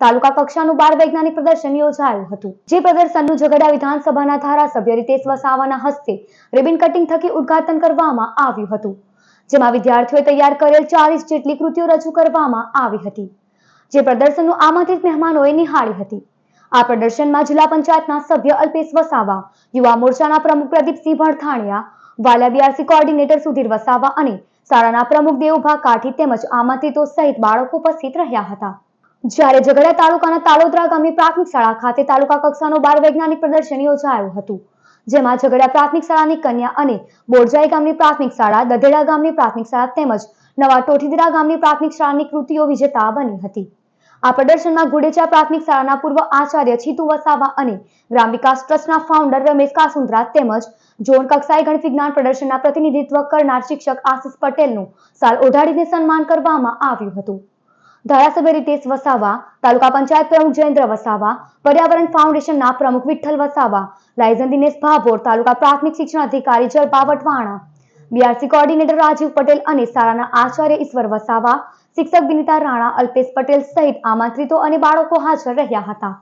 તાલુકા કક્ષાનું બાર વૈજ્ઞાનિક પ્રદર્શન યોજાયું હતું. જે પ્રદર્શન યોજાયું ઝઘડા વિધાનસભાના ધારાસભ્ય રીતેશ વસાવાના હસ્તે રિબિન કટિંગ થકી ઉદઘાટન કરવામાં આવ્યું હતું. જેમાં વિદ્યાર્થીઓએ તૈયાર કરેલ ચાલીસ જેટલી કૃતિઓ રજૂ કરવામાં આવી હતી. જે પ્રદર્શનનું આમંત્રિત મહેમાનોએ નિહાળી હતી. આ પ્રદર્શનમાં જિલ્લા પંચાયતના સભ્ય અલ્પેશ વસાવા, યુવા મોરચાના પ્રમુખ પ્રદીપસિંહ ભણથાણિયા વાલા બીઆરસી કોર્ડિનેટર સુધીર વસાવા અને શાળાના પ્રમુખ દેવુભા કાઠી તેમજ આમંત્રિતો સહિત બાળકો ઉપસ્થિત રહ્યા હતા. જ્યારે ઝઘડા તાલુકાના તાલોદરા ગામની પ્રાથમિક શાળા ખાતે તાલુકા કક્ષાનું બાળ વૈજ્ઞાનિક પ્રદર્શન યોજાયું હતું, જેમાં ઝઘડા પ્રાથમિક શાળાની કન્યા અને બોરજાઈ ગામની પ્રાથમિક શાળા, દધેડા ગામની પ્રાથમિક શાળા તેમજ નવા ટોઠીદરા ગામની પ્રાથમિક શાળાની કૃતિઓ વિજેતા બની હતી. આ પ્રદર્શનમાં ગુડેચા પ્રાથમિક શાળાના પૂર્વ આચાર્ય છીતુ વસાવા અને ગ્રામ વિકાસ ટ્રસ્ટના ફાઉન્ડર રમેશ કાસુંદ્રા તેમજ ઝોન કક્ષાએ ગણિત વિજ્ઞાન પ્રદર્શનના પ્રતિનિધિત્વ કરનાર શિક્ષક આશિષ પટેલનું સાલ ઓઢાડીને સન્માન કરવામાં આવ્યું હતું. ધારાસભ્ય રીતેશ વસાવા, તાલુકા પંચાયત પ્રમુખ જયેન્દ્ર વસાવા, પર્યાવરણ ફાઉન્ડેશનના પ્રમુખ વિઠ્ઠલ વસાવા, લાયઝન દિનેશ ભાભોર, તાલુકા પ્રાથમિક શિક્ષણ અધિકારી જલપા વટવાણા, બીઆરસી કોઓર્ડિનેટર રાજીવ પટેલ અને શાળાના આચાર્ય ઈશ્વર વસાવા શિક્ષક વિનિતા રાણા અલ્પેશ પટેલ સહિત આમંત્રિતો અને બાળકો હાજર રહ્યા હતા.